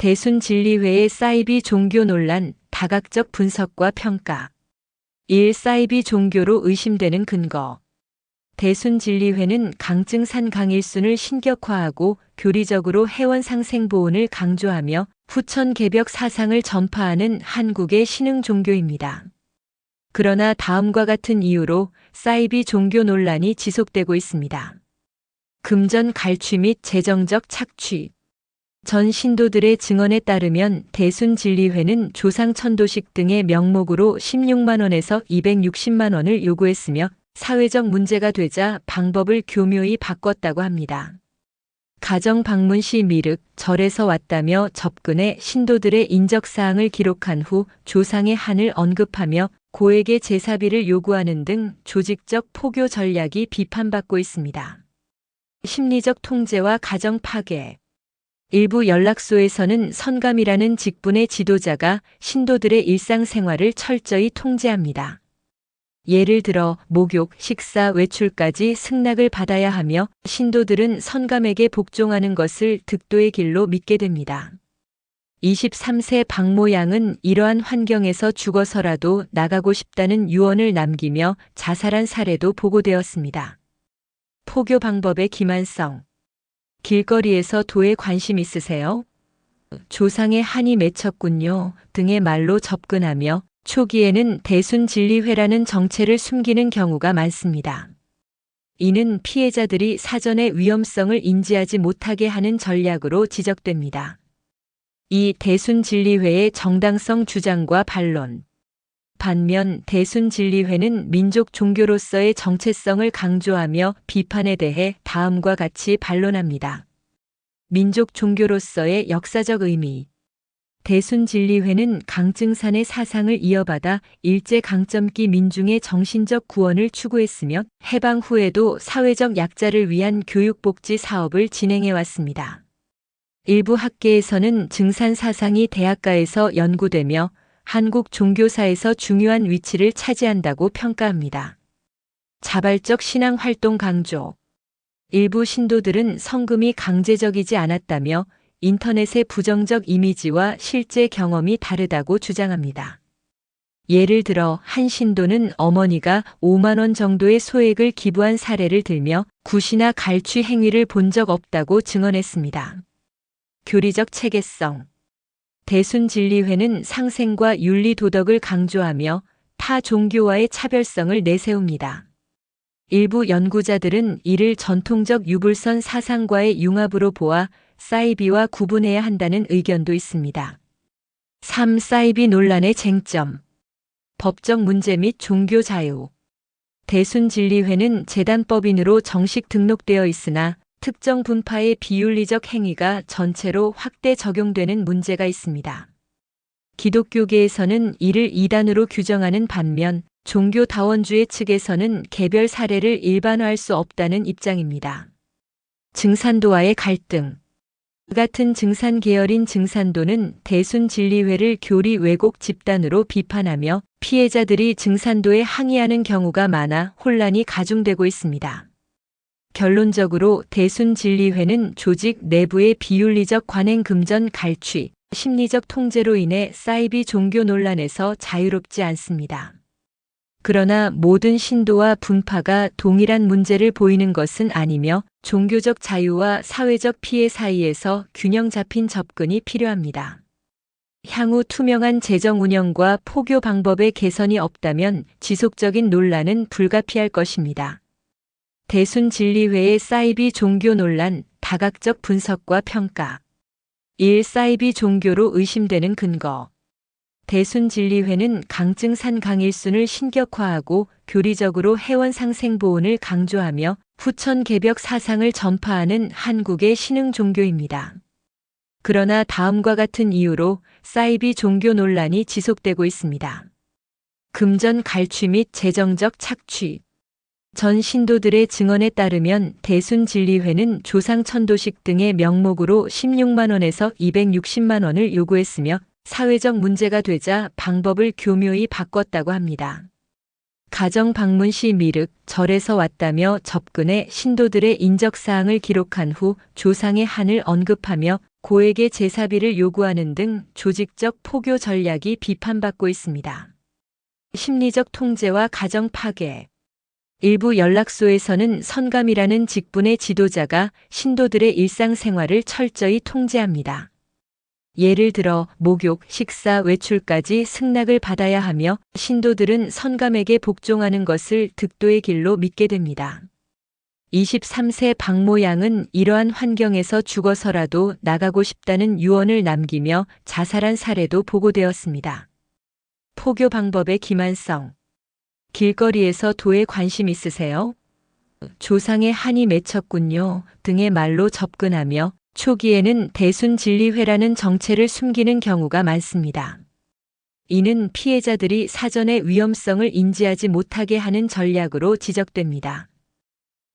대순 진리회의 사이비 종교 논란 다각적 분석과 평가 1. 사이비 종교로 의심되는 근거 대순 진리회는 강증산 강일순을 신격화하고 교리적으로 해원 상생 보훈을 강조하며 후천 개벽 사상을 전파하는 한국의 신흥 종교입니다. 그러나 다음과 같은 이유로 사이비 종교 논란이 지속되고 있습니다. 금전 갈취 및 재정적 착취. 전 신도들의 증언에 따르면 대순 진리회는 조상 천도식 등의 명목으로 16만 원에서 260만 원을 요구했으며 사회적 문제가 되자 방법을 교묘히 바꿨다고 합니다. 가정 방문 시 미륵, 절에서 왔다며 접근해 신도들의 인적사항을 기록한 후 조상의 한을 언급하며 고액의 제사비를 요구하는 등 조직적 포교 전략이 비판받고 있습니다. 심리적 통제와 가정 파괴. 일부 연락소에서는 선감이라는 직분의 지도자가 신도들의 일상생활을 철저히 통제합니다. 예를 들어 목욕, 식사, 외출까지 승낙을 받아야 하며 신도들은 선감에게 복종하는 것을 득도의 길로 믿게 됩니다. 23세 박모 양은 이러한 환경에서 죽어서라도 나가고 싶다는 유언을 남기며 자살한 사례도 보고되었습니다. 포교 방법의 기만성. 길거리에서 도에 관심 있으세요? 조상의 한이 맺혔군요. 등의 말로 접근하며 초기에는 대순 진리회라는 정체를 숨기는 경우가 많습니다. 이는 피해자들이 사전에 위험성을 인지하지 못하게 하는 전략으로 지적됩니다. 이 대순 진리회의 정당성 주장과 반론. 반면 대순진리회는 민족 종교로서의 정체성을 강조하며 비판에 대해 다음과 같이 반론합니다. 민족 종교로서의 역사적 의미. 대순진리회는 강증산의 사상을 이어받아 일제 강점기 민중의 정신적 구원을 추구했으며 해방 후에도 사회적 약자를 위한 교육복지 사업을 진행해 왔습니다. 일부 학계에서는 증산 사상이 대학가에서 연구되며 한국 종교사에서 중요한 위치를 차지한다고 평가합니다. 자발적 신앙 활동 강조. 일부 신도들은 성금이 강제적이지 않았다며 인터넷의 부정적 이미지와 실제 경험이 다르다고 주장합니다. 예를 들어 한 신도는 어머니가 5만 원 정도의 소액을 기부한 사례를 들며 굿이나 갈취 행위를 본 적 없다고 증언했습니다. 교리적 체계성 대순진리회는 상생과 윤리 도덕을 강조하며 타 종교와의 차별성을 내세웁니다. 일부 연구자들은 이를 전통적 유불선 사상과의 융합으로 보아 사이비와 구분해야 한다는 의견도 있습니다. 3. 사이비 논란의 쟁점 법적 문제 및 종교 자유 대순진리회는 재단법인으로 정식 등록되어 있으나 특정 분파의 비윤리적 행위가 전체로 확대 적용되는 문제가 있습니다. 기독교계에서는 이를 이단으로 규정하는 반면 종교 다원주의 측에서는 개별 사례를 일반화할 수 없다는 입장입니다. 증산도와의 갈등 같은 증산 계열인 증산도는 대순 진리회를 교리 왜곡 집단으로 비판하며 피해자들이 증산도에 항의하는 경우가 많아 혼란이 가중되고 있습니다. 결론적으로 대순 진리회는 조직 내부의 비윤리적 관행 금전 갈취, 심리적 통제로 인해 사이비 종교 논란에서 자유롭지 않습니다. 그러나 모든 신도와 분파가 동일한 문제를 보이는 것은 아니며 종교적 자유와 사회적 피해 사이에서 균형 잡힌 접근이 필요합니다. 향후 투명한 재정 운영과 포교 방법의 개선이 없다면 지속적인 논란은 불가피할 것입니다. 대순 진리회의 사이비 종교 논란 다각적 분석과 평가 1. 사이비 종교로 의심되는 근거 대순 진리회는 강증산 강일순을 신격화하고 교리적으로 해원 상생 보훈을 강조하며 후천 개벽 사상을 전파하는 한국의 신흥 종교입니다. 그러나 다음과 같은 이유로 사이비 종교 논란이 지속되고 있습니다. 금전 갈취 및 재정적 착취 전 신도들의 증언에 따르면 대순 진리회는 조상 천도식 등의 명목으로 16만 원에서 260만 원을 요구했으며 사회적 문제가 되자 방법을 교묘히 바꿨다고 합니다. 가정 방문 시 미륵 절에서 왔다며 접근해 신도들의 인적사항을 기록한 후 조상의 한을 언급하며 고에게 제사비를 요구하는 등 조직적 포교 전략이 비판받고 있습니다. 심리적 통제와 가정 파괴 일부 연락소에서는 선감이라는 직분의 지도자가 신도들의 일상생활을 철저히 통제합니다. 예를 들어 목욕, 식사, 외출까지 승낙을 받아야 하며 신도들은 선감에게 복종하는 것을 득도의 길로 믿게 됩니다. 23세 박모 양은 이러한 환경에서 죽어서라도 나가고 싶다는 유언을 남기며 자살한 사례도 보고되었습니다. 포교 방법의 기만성. 길거리에서 도에 관심 있으세요? 조상의 한이 맺혔군요. 등의 말로 접근하며 초기에는 대순 진리회라는 정체를 숨기는 경우가 많습니다. 이는 피해자들이 사전에 위험성을 인지하지 못하게 하는 전략으로 지적됩니다.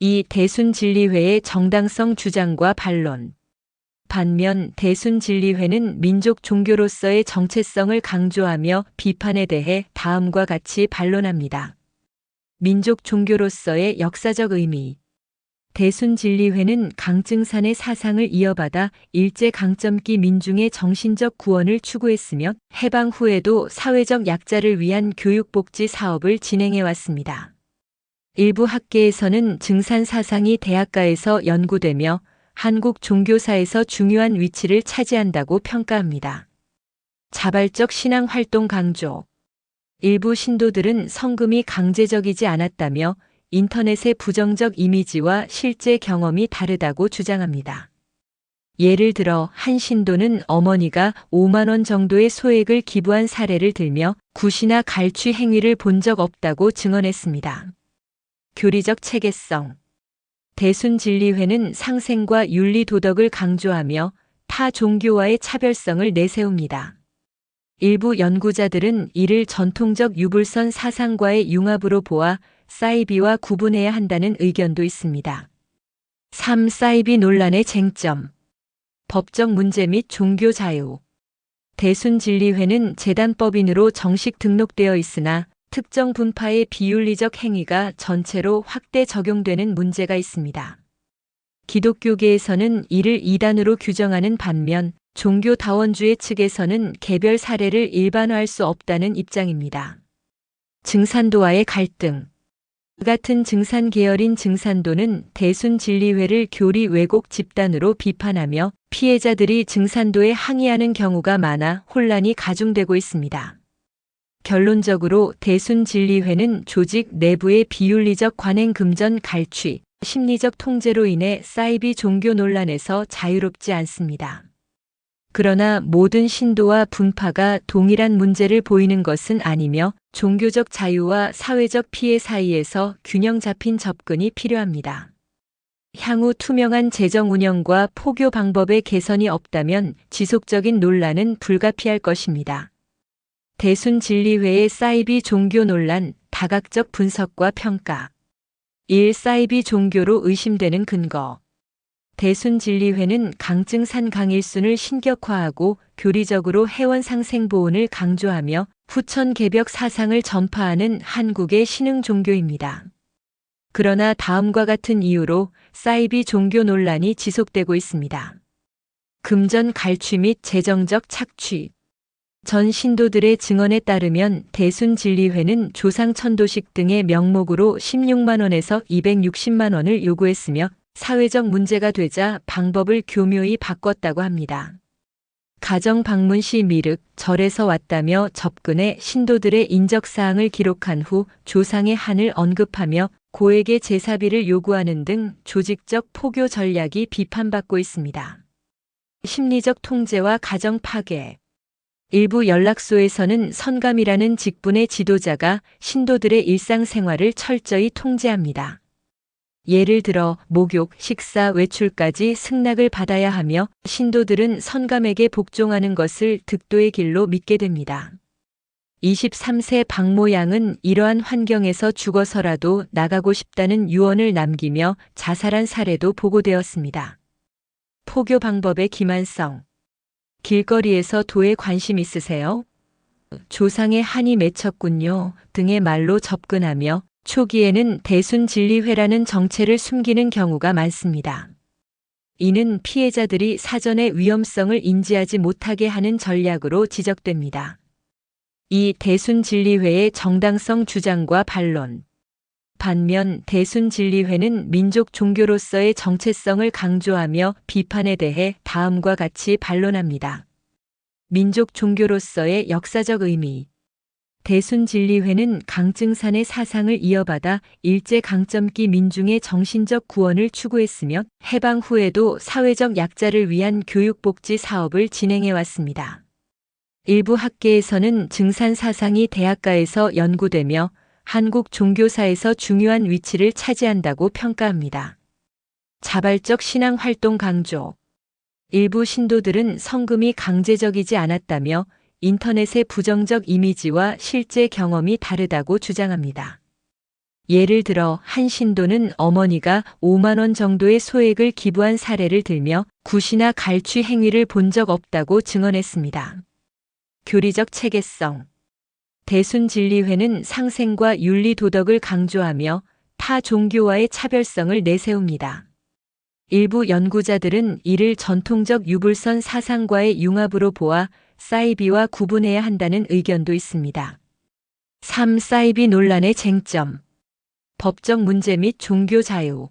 이 대순 진리회의 정당성 주장과 반론. 반면 대순진리회는 민족 종교로서의 정체성을 강조하며 비판에 대해 다음과 같이 반론합니다. 민족 종교로서의 역사적 의미. 대순진리회는 강증산의 사상을 이어받아 일제 강점기 민중의 정신적 구원을 추구했으며 해방 후에도 사회적 약자를 위한 교육복지 사업을 진행해 왔습니다. 일부 학계에서는 증산 사상이 대학가에서 연구되며 한국 종교사에서 중요한 위치를 차지한다고 평가합니다. 자발적 신앙 활동 강조. 일부 신도들은 성금이 강제적이지 않았다며 인터넷의 부정적 이미지와 실제 경험이 다르다고 주장합니다. 예를 들어 한 신도는 어머니가 5만 원 정도의 소액을 기부한 사례를 들며 굿이나 갈취 행위를 본 적 없다고 증언했습니다. 교리적 체계성 대순진리회는 상생과 윤리 도덕을 강조하며 타 종교와의 차별성을 내세웁니다. 일부 연구자들은 이를 전통적 유불선 사상과의 융합으로 보아 사이비와 구분해야 한다는 의견도 있습니다. 3. 사이비 논란의 쟁점. 법적 문제 및 종교 자유. 대순진리회는 재단법인으로 정식 등록되어 있으나 특정 분파의 비윤리적 행위가 전체로 확대 적용되는 문제가 있습니다. 기독교계에서는 이를 이단으로 규정하는 반면 종교다원주의 측에서는 개별 사례를 일반화할 수 없다는 입장입니다. 증산도와의 갈등 같은 증산 계열인 증산도는 대순 진리회를 교리 왜곡 집단으로 비판하며 피해자들이 증산도에 항의하는 경우가 많아 혼란이 가중되고 있습니다. 결론적으로 대순 진리회는 조직 내부의 비윤리적 관행 금전 갈취, 심리적 통제로 인해 사이비 종교 논란에서 자유롭지 않습니다. 그러나 모든 신도와 분파가 동일한 문제를 보이는 것은 아니며 종교적 자유와 사회적 피해 사이에서 균형 잡힌 접근이 필요합니다. 향후 투명한 재정 운영과 포교 방법의 개선이 없다면 지속적인 논란은 불가피할 것입니다. 대순 진리회의 사이비 종교 논란, 다각적 분석과 평가. 1. 사이비 종교로 의심되는 근거. 대순 진리회는 강증산 강일순을 신격화하고 교리적으로 해원 상생 보훈을 강조하며 후천 개벽 사상을 전파하는 한국의 신흥 종교입니다. 그러나 다음과 같은 이유로 사이비 종교 논란이 지속되고 있습니다. 금전 갈취 및 재정적 착취. 전 신도들의 증언에 따르면 대순진리회는 조상 천도식 등의 명목으로 16만 원에서 260만 원을 요구했으며 사회적 문제가 되자 방법을 교묘히 바꿨다고 합니다. 가정 방문 시 미륵 절에서 왔다며 접근해 신도들의 인적사항을 기록한 후 조상의 한을 언급하며 고에게 제사비를 요구하는 등 조직적 포교 전략이 비판받고 있습니다. 심리적 통제와 가정 파괴 일부 연락소에서는 선감이라는 직분의 지도자가 신도들의 일상생활을 철저히 통제합니다. 예를 들어 목욕, 식사, 외출까지 승낙을 받아야 하며 신도들은 선감에게 복종하는 것을 득도의 길로 믿게 됩니다. 23세 박모 양은 이러한 환경에서 죽어서라도 나가고 싶다는 유언을 남기며 자살한 사례도 보고되었습니다. 포교 방법의 기만성. 길거리에서 도에 관심 있으세요? 조상의 한이 맺혔군요 등의 말로 접근하며 초기에는 대순 진리회라는 정체를 숨기는 경우가 많습니다. 이는 피해자들이 사전에 위험성을 인지하지 못하게 하는 전략으로 지적됩니다. 이 대순 진리회의 정당성 주장과 반론. 반면 대순진리회는 민족 종교로서의 정체성을 강조하며 비판에 대해 다음과 같이 반론합니다. 민족 종교로서의 역사적 의미. 대순진리회는 강증산의 사상을 이어받아 일제 강점기 민중의 정신적 구원을 추구했으며 해방 후에도 사회적 약자를 위한 교육복지 사업을 진행해 왔습니다. 일부 학계에서는 증산 사상이 대학가에서 연구되며 한국 종교사에서 중요한 위치를 차지한다고 평가합니다. 자발적 신앙 활동 강조. 일부 신도들은 성금이 강제적이지 않았다며 인터넷의 부정적 이미지와 실제 경험이 다르다고 주장합니다. 예를 들어 한 신도는 어머니가 5만 원 정도의 소액을 기부한 사례를 들며 굿이나 갈취 행위를 본 적 없다고 증언했습니다. 교리적 체계성 대순진리회는 상생과 윤리 도덕을 강조하며 타 종교와의 차별성을 내세웁니다. 일부 연구자들은 이를 전통적 유불선 사상과의 융합으로 보아 사이비와 구분해야 한다는 의견도 있습니다. 3. 사이비 논란의 쟁점 법적 문제 및 종교 자유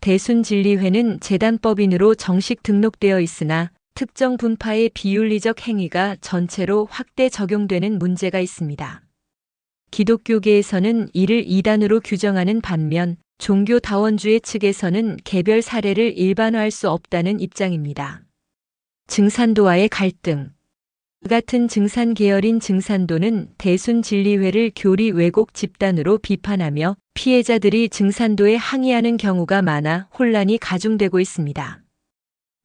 대순진리회는 재단법인으로 정식 등록되어 있으나 특정 분파의 비윤리적 행위가 전체로 확대 적용되는 문제가 있습니다. 기독교계에서는 이를 이단으로 규정하는 반면 종교다원주의 측에서는 개별 사례를 일반화할 수 없다는 입장입니다. 증산도와의 갈등 같은 증산 계열인 증산도는 대순 진리회를 교리 왜곡 집단으로 비판하며 피해자들이 증산도에 항의하는 경우가 많아 혼란이 가중되고 있습니다.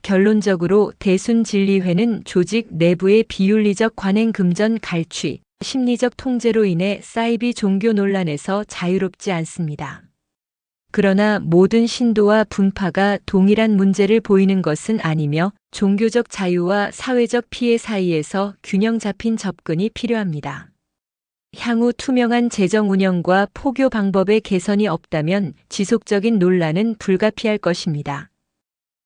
결론적으로 대순 진리회는 조직 내부의 비윤리적 관행 금전 갈취, 심리적 통제로 인해 사이비 종교 논란에서 자유롭지 않습니다. 그러나 모든 신도와 분파가 동일한 문제를 보이는 것은 아니며 종교적 자유와 사회적 피해 사이에서 균형 잡힌 접근이 필요합니다. 향후 투명한 재정 운영과 포교 방법의 개선이 없다면 지속적인 논란은 불가피할 것입니다.